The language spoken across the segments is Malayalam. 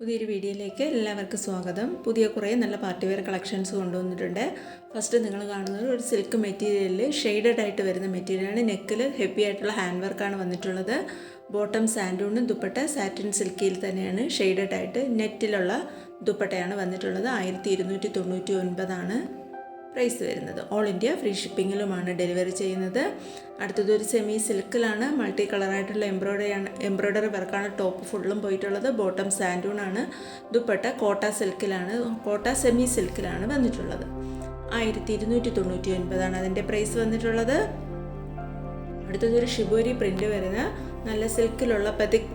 പുതിയൊരു വീഡിയോയിലേക്ക് എല്ലാവർക്കും സ്വാഗതം. പുതിയ കുറേ നല്ല പാർട്ടി വെയർ കളക്ഷൻസ് കൊണ്ടുവന്നിട്ടുണ്ട്. ഫസ്റ്റ് നിങ്ങൾ കാണുന്നത് ഒരു സിൽക്ക് മെറ്റീരിയലിൽ ഷെയ്ഡഡ് ആയിട്ട് വരുന്ന മെറ്റീരിയലാണ് നെക്കിൽ ഹെവി ആയിട്ടുള്ള ഹാൻഡ് വർക്കാണ് വന്നിട്ടുള്ളത്. ബോട്ടം സാൻഡൂണും ദുപ്പട്ട സാറ്റിൻ സിൽക്കിയിൽ തന്നെയാണ് ഷെയ്ഡഡ് ആയിട്ട് നെറ്റിലുള്ള ദുപ്പട്ടയാണ് വന്നിട്ടുള്ളത്. ആയിരത്തി ഇരുന്നൂറ്റി തൊണ്ണൂറ്റി ഒൻപതാണ്. പ്രൈസ് വരുന്നത്. ഓൾ ഇന്ത്യ ഫ്രീ ഷിപ്പിങ്ങിലുമാണ് ഡെലിവറി ചെയ്യുന്നത്. അടുത്തത് ഒരു സെമി സിൽക്കിലാണ് മൾട്ടി കളറായിട്ടുള്ള എംബ്രോയ്ഡറിയാണ് എംബ്രോയ്ഡറി വർക്കാണ് ടോപ്പ് ഫുള്ളും പോയിട്ടുള്ളത്. ബോട്ടം ആണ്. ദുപ്പട്ട കോട്ട സിൽക്കിലാണ് കോട്ട സെമി സിൽക്കിലാണ് വന്നിട്ടുള്ളത്. ആയിരത്തി ഇരുന്നൂറ്റി തൊണ്ണൂറ്റി ഒൻപതാണ് അതിന്റെ പ്രൈസ് വന്നിട്ടുള്ളത്. അടുത്തത് ഒരു ഷിബോരി പ്രിന്റ് വരുന്ന നല്ല സിൽക്കിലുള്ള പതിക്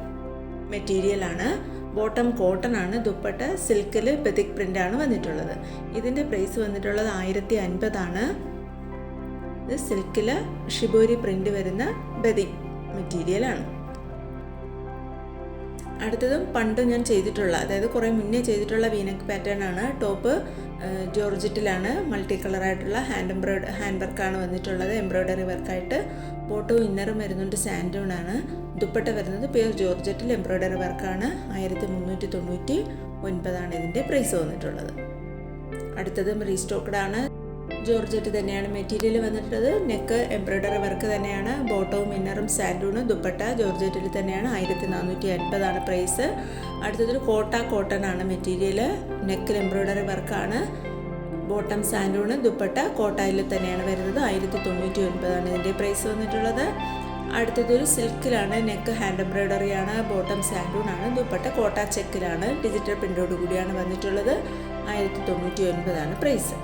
മെറ്റീരിയലാണ് ബോട്ടം കോട്ടൺ ആണ് ദുപ്പട്ട സിൽക്കിൽ ബെതിക് പ്രിന്റ് ആണ് വന്നിട്ടുള്ളത്. ഇതിന്റെ പ്രൈസ് വന്നിട്ടുള്ളത് ആയിരത്തി അൻപതാണ് ഇത് സിൽക്കിൽ ഷിബോരി പ്രിന്റ് വരുന്ന ബെതിക് മെറ്റീരിയലാണ് അടുത്തതും പണ്ട് ഞാൻ ചെയ്തിട്ടുള്ള അതായത് കുറേ മുന്നേ ചെയ്തിട്ടുള്ള വീനക്ക് പാറ്റേൺ ആണ്. ടോപ്പ് ജോർജറ്റിലാണ് മൾട്ടി കളറായിട്ടുള്ള ഹാൻഡ് എംബ്രോയ്ഡ് ഹാൻഡ് വർക്കാണ് വന്നിട്ടുള്ളത്. എംബ്രോയ്ഡറി വർക്കായിട്ട് ബോട്ടോ ഇന്നറും വരുന്നുണ്ട്. സാൻഡൂണാണ് ദുപ്പട്ട വരുന്നത് പേർ ജോർജറ്റിൽ എംബ്രോയ്ഡറി വർക്കാണ് ആയിരത്തി മുന്നൂറ്റി തൊണ്ണൂറ്റി ഒൻപതാണ് ഇതിന്റെ പ്രൈസ് വന്നിട്ടുള്ളത്. അടുത്തതും റീസ്റ്റോക്ക്ഡ് ആണ്. ജോർജറ്റ് തന്നെയാണ് മെറ്റീരിയൽ വന്നിട്ടുള്ളത്. നെക്ക് എംബ്രോയ്ഡറി വർക്ക് തന്നെയാണ്. ബോട്ടവും ഇന്നറും സാൻഡൂണ് ദുപ്പട്ട ജോർജറ്റിൽ തന്നെയാണ്. ആയിരത്തി നാനൂറ്റി അൻപതാണ് പ്രൈസ് അടുത്തതൊരു കോട്ട കോട്ടൺ ആണ് മെറ്റീരിയൽ. നെക്കിൽ എംബ്രോയ്ഡറി വർക്കാണ് ബോട്ടം സാൻഡൂണ് ദുപ്പട്ട കോട്ടയിൽ തന്നെയാണ് വരുന്നത്. ആയിരത്തി തൊണ്ണൂറ്റി ഒൻപതാണ് ഇതിന്റെ പ്രൈസ് വന്നിട്ടുള്ളത്. അടുത്തതൊരു സിൽക്കിലാണ് നെക്ക് ഹാൻഡ് എംബ്രോയ്ഡറി ആണ്. ബോട്ടം സാൻഡൂൺ ആണ്. ദുപ്പട്ട കോട്ട ചെക്കിലാണ് ഡിജിറ്റൽ പ്രിന്റോട് കൂടിയാണ് വന്നിട്ടുള്ളത്. ആയിരത്തി തൊണ്ണൂറ്റി ഒൻപതാണ് പ്രൈസ്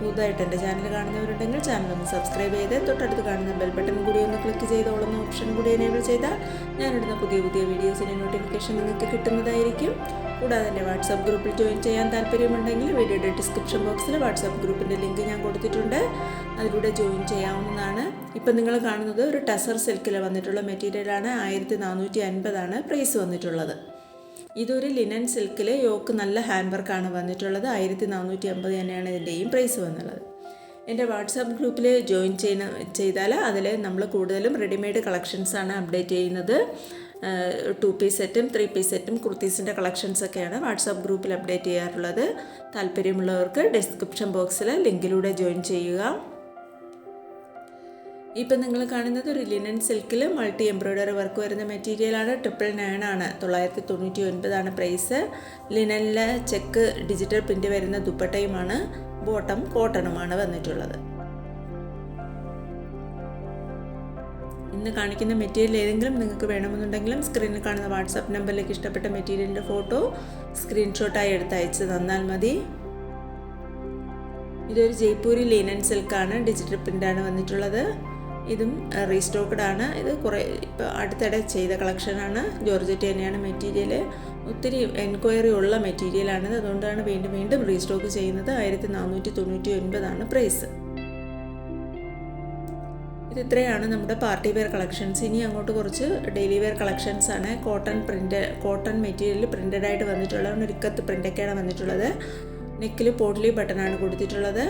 പുതുതായിട്ട് എന്റെ ചാനൽ കാണുന്നവരുണ്ടെങ്കിൽ ചാനൽ ഒന്ന് സബ്സ്ക്രൈബ് ചെയ്ത് തൊട്ടടുത്ത് കാണുന്ന ബെൽ ബട്ടൺ കൂടി ഒന്ന് ക്ലിക്ക് ചെയ്തോളുന്ന ഓപ്ഷൻ കൂടി എനേബിൾ ചെയ്താൽ ഞാനിടുന്ന പുതിയ പുതിയ വീഡിയോസിന്റെ നോട്ടിഫിക്കേഷൻ നിങ്ങൾക്ക് കിട്ടുന്നതായിരിക്കും. കൂടാതെ എന്റെ വാട്സാപ്പ് ഗ്രൂപ്പിൽ ജോയിൻ ചെയ്യാൻ താല്പര്യമുണ്ടെങ്കിൽ വീഡിയോയുടെ ഡിസ്ക്രിപ്ഷൻ ബോക്സിൽ വാട്സാപ്പ് ഗ്രൂപ്പിന്റെ ലിങ്ക് ഞാൻ കൊടുത്തിട്ടുണ്ട്. അതിലൂടെ ജോയിൻ ചെയ്യാവുന്നതാണ്. ഇപ്പം നിങ്ങൾ കാണുന്നത് ഒരു ടസർ സിൽക്കിൽ വന്നിട്ടുള്ള മെറ്റീരിയലാണ് ആയിരത്തി നാനൂറ്റി അൻപതാണ് പ്രൈസ് വന്നിട്ടുള്ളത്. ഇതൊരു ലിനൻ സിൽക്കിലെ യോക്ക് നല്ല ഹാൻഡ് വർക്കാണ് വന്നിട്ടുള്ളത്. ആയിരത്തി നാനൂറ്റി അമ്പത് തന്നെയാണ് ഇതിന്റെയും പ്രൈസ് വന്നുള്ളത്. എന്റെ വാട്സാപ്പ് ഗ്രൂപ്പിൽ ജോയിൻ ചെയ്യുന്ന ചെയ്താൽ അതിൽ നമ്മൾ കൂടുതലും റെഡിമെയ്ഡ് കളക്ഷൻസാണ് അപ്ഡേറ്റ് ചെയ്യുന്നത്. ടു പീസ് സെറ്റും ത്രീ പീസ് സെറ്റും കുർത്തീസിന്റെ കളക്ഷൻസൊക്കെയാണ് വാട്സാപ്പ് ഗ്രൂപ്പിൽ അപ്ഡേറ്റ് ചെയ്യാറുള്ളത്. താല്പര്യമുള്ളവർക്ക് ഡിസ്ക്രിപ്ഷൻ ബോക്സിൽ ലിങ്കിലൂടെ ജോയിൻ ചെയ്യുക. ഇപ്പം നിങ്ങൾ കാണുന്നത് ഒരു ലിനൻ സിൽക്കിൽ മൾട്ടി എംബ്രോയ്ഡറി വർക്ക് വരുന്ന മെറ്റീരിയലാണ് ട്രിപ്പിൾ നയൻ ആണ്. തൊള്ളായിരത്തി തൊണ്ണൂറ്റി ഒൻപതാണ് പ്രൈസ് ലിനനിലെ ചെക്ക് ഡിജിറ്റൽ പ്രിന്റ് വരുന്ന ദുപ്പട്ടയുമാണ് ബോട്ടം കോട്ടണുമാണ് വന്നിട്ടുള്ളത്. ഇന്ന് കാണിക്കുന്ന മെറ്റീരിയൽ ഏതെങ്കിലും നിങ്ങൾക്ക് വേണമെന്നുണ്ടെങ്കിലും സ്ക്രീനിൽ കാണുന്ന വാട്സാപ്പ് നമ്പറിലേക്ക് ഇഷ്ടപ്പെട്ട മെറ്റീരിയലിന്റെ ഫോട്ടോ സ്ക്രീൻഷോട്ടായി എടുത്ത് അയച്ച് തന്നാൽ മതി. ഇതൊരു ജയ്പൂരി ലീനൻ സിൽക്കാണ് ഡിജിറ്റൽ പ്രിന്റാണ് വന്നിട്ടുള്ളത്. ഇതും റീസ്റ്റോക്ക്ഡ് ആണ് ഇത് കുറേ ഇപ്പോൾ അടുത്തിടെ ചെയ്ത കളക്ഷനാണ്. ജോർജറ്റ് തന്നെയാണ് മെറ്റീരിയൽ ഒത്തിരി എൻക്വയറി ഉള്ള മെറ്റീരിയലാണിത്. അതുകൊണ്ടാണ് വീണ്ടും വീണ്ടും റീസ്റ്റോക്ക് ചെയ്യുന്നത്. ആയിരത്തി നാനൂറ്റി തൊണ്ണൂറ്റി ഒൻപതാണ് പ്രൈസ്. ഇത് ഇത്രയാണ് നമ്മുടെ പാർട്ടി വെയർ കളക്ഷൻസ്. ഇനി അങ്ങോട്ട് കുറച്ച് ഡെയിലി വെയർ കളക്ഷൻസ് ആണ് cotton print cotton material printed ആയിട്ട് വന്നിട്ടുള്ള ഒരിക്കത്ത് പ്രിന്റൊക്കെയാണ് വന്നിട്ടുള്ളത്. നെക്കിൽ പോട്ട്ലി ബട്ടണാണ് കൊടുത്തിട്ടുള്ളത്.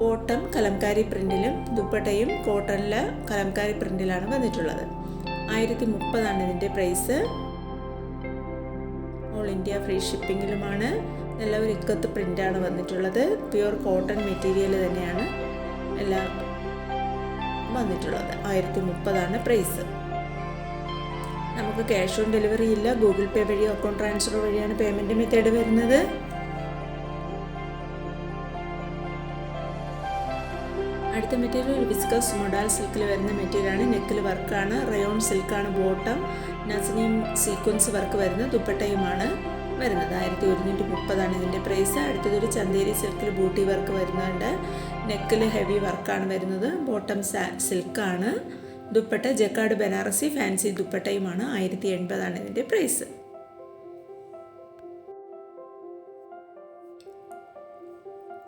ബോട്ടം കലംകാരി പ്രിന്റിലും ദുപ്പട്ടയും കോട്ടണിൽ കലംകാരി പ്രിന്റിലാണ് വന്നിട്ടുള്ളത്. ആയിരത്തി മുപ്പതാണ് ഇതിന്റെ പ്രൈസ്. ഓൾ ഇന്ത്യ ഫ്രീ ഷിപ്പിങ്ങിലുമാണ്. നല്ല ഒരു ഇക്കത്ത് പ്രിന്റാണ് വന്നിട്ടുള്ളത്. പ്യുവർ കോട്ടൺ മെറ്റീരിയൽ തന്നെയാണ് എല്ലാം വന്നിട്ടുള്ളത്. ആയിരത്തി മുപ്പതാണ് പ്രൈസ്. നമുക്ക് ക്യാഷ് ഓൺ ഡെലിവറി ഇല്ല. ഗൂഗിൾ പേ വഴിയോ അക്കൗണ്ട് ട്രാൻസ്ഫർ വഴിയാണ് പേയ്മെന്റ് മെത്തേഡ് വരുന്നത്. അടുത്ത മെറ്റീരിയൽ ബിസ്കസ് മൊഡാൽ സിൽക്കിൽ വരുന്ന മെറ്റീരിയലാണ് നെക്കിൽ വർക്കാണ്. റയോൺ സിൽക്കാണ് ബോട്ടം നസനീം സീക്വൻസ് വർക്ക് വരുന്ന ദുപ്പട്ടയുമാണ് വരുന്നത്. ആയിരത്തി ഒരുന്നൂറ്റി മുപ്പതാണ് ഇതിന്റെ പ്രൈസ് അടുത്തതൊരു ചന്തേരി സിൽക്കിൽ ബൂട്ടി വർക്ക് വരുന്നുണ്ട്. നെക്കിൽ ഹെവി വർക്കാണ് വരുന്നത്. ബോട്ടം സിൽക്കാണ് ദുപ്പട്ട ജക്കാട് ബനാറസി ഫാൻസി ദുപ്പട്ടയുമാണ്. ആയിരത്തി എൺപതാണ് ഇതിന്റെ പ്രൈസ്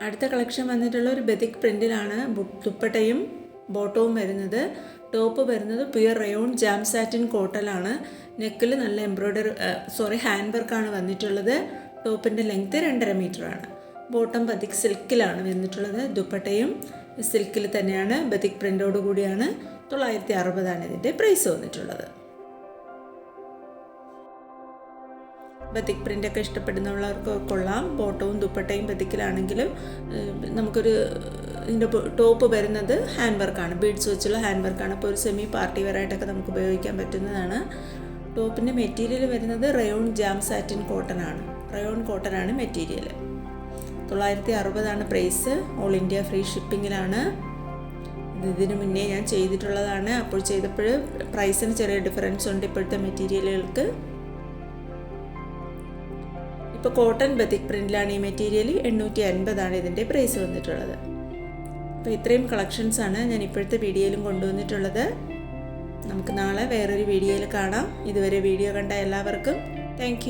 അടുത്ത കളക്ഷൻ വന്നിട്ടുള്ള ഒരു ബെതിക് പ്രിന്റിലാണ് ദുപ്പട്ടയും ബോട്ടവും വരുന്നത്. ടോപ്പ് വരുന്നത് പ്യർ റയോൺ ജാം സാറ്റിൻ കോട്ടലാണ്. നെക്കിൽ നല്ല എംബ്രോയ്ഡറി സോറി ഹാൻഡ് വർക്കാണ് വന്നിട്ടുള്ളത്. ടോപ്പിന്റെ ലെങ്ത്ത് രണ്ടര ആണ്. ബോട്ടം ബതിക് സിൽക്കിലാണ് വന്നിട്ടുള്ളത്. ദുപ്പട്ടയും സിൽക്കിൽ തന്നെയാണ് ബതിക് പ്രിന്റോട് കൂടിയാണ് തൊള്ളായിരത്തി അറുപതാണ് ഇതിന്റെ പ്രൈസ് വന്നിട്ടുള്ളത്. ബത്തിക് പ്രിന്റൊക്കെ ഇഷ്ടപ്പെടുന്നവർക്ക് കൊള്ളാം. ബോട്ടവും ദുപ്പട്ടയും ബത്തിക്കിലാണെങ്കിലും ഏഹ്, നമുക്കൊരു ഇതിന്റെ ടോപ്പ് വരുന്നത് ഹാൻഡ് വർക്കാണ് ബീഡ്സ് വെച്ചുള്ള ഹാൻഡ് വർക്കാണ് അപ്പോൾ ഒരു സെമി പാർട്ടി വെയർ ആയിട്ടൊക്കെ നമുക്ക് ഉപയോഗിക്കാൻ പറ്റുന്നതാണ്. ടോപ്പിന്റെ മെറ്റീരിയൽ വരുന്നത് റയോൺ ജാം സാറ്റിൻ കോട്ടൺ ആണ് റയോൺ കോട്ടൺ ആണ് മെറ്റീരിയൽ. തൊള്ളായിരത്തി അറുപതാണ് പ്രൈസ്. ഓൾ ഇന്ത്യ ഫ്രീ ഷിപ്പിങ്ങിലാണ്. ഇതിന് മുന്നേ ഞാൻ ചെയ്തിട്ടുള്ളതാണ്. അപ്പോൾ ചെയ്തപ്പോൾ പ്രൈസിന് ചെറിയ ഡിഫറൻസ് ഉണ്ട് ഇപ്പോഴത്തെ മെറ്റീരിയലുകൾക്ക്. ഇപ്പോൾ കോട്ടൺ ബത്തിക് പ്രിന്റിലാണ് ഈ മെറ്റീരിയൽ എണ്ണൂറ്റി അൻപതാണ് ഇതിന്റെ പ്രൈസ് വന്നിട്ടുള്ളത്. അപ്പോൾ ഇത്രയും കളക്ഷൻസാണ് ഞാൻ ഇപ്പോഴത്തെ വീഡിയോയിലും കൊണ്ടുവന്നിട്ടുള്ളത്. നമുക്ക് നാളെ വേറൊരു വീഡിയോയിൽ കാണാം. ഇതുവരെ വീഡിയോ കണ്ട എല്ലാവർക്കും താങ്ക്